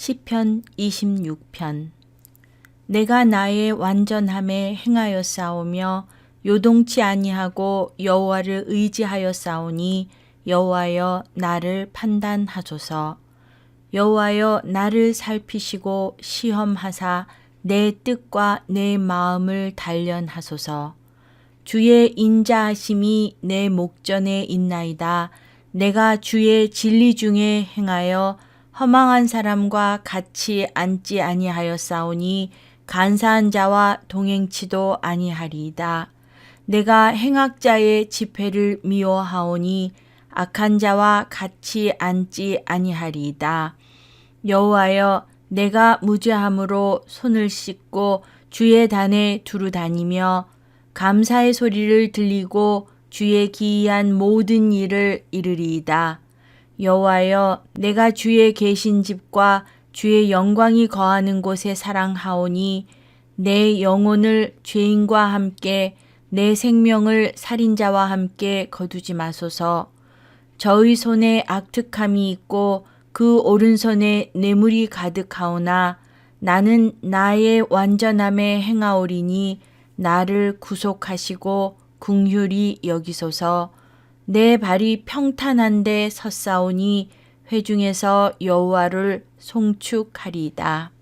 시편 26편. 내가 나의 완전함에 행하여 싸우며 요동치 아니하고 여호와를 의지하여 싸우니 여호와여 나를 판단하소서. 여호와여 나를 살피시고 시험하사 내 뜻과 내 마음을 단련하소서. 주의 인자하심이 내 목전에 있나이다. 내가 주의 진리 중에 행하여 허망한 사람과 같이 앉지 아니하였사오니 간사한 자와 동행치도 아니하리이다. 내가 행악자의 집회를 미워하오니 악한 자와 같이 앉지 아니하리이다. 여호와여 내가 무죄함으로 손을 씻고 주의 단에 두루 다니며 감사의 소리를 들리고 주의 기이한 모든 일을 이르리이다. 여호와여 내가 주의 계신 집과 주의 영광이 거하는 곳에 사랑하오니 내 영혼을 죄인과 함께 내 생명을 살인자와 함께 거두지 마소서. 저의 손에 악특함이 있고 그 오른손에 뇌물이 가득하오나 나는 나의 완전함에 행하오리니 나를 구속하시고 궁휼히 여기소서. 내 발이 평탄한데 섰사오니 회중에서 여호와를 송축하리이다.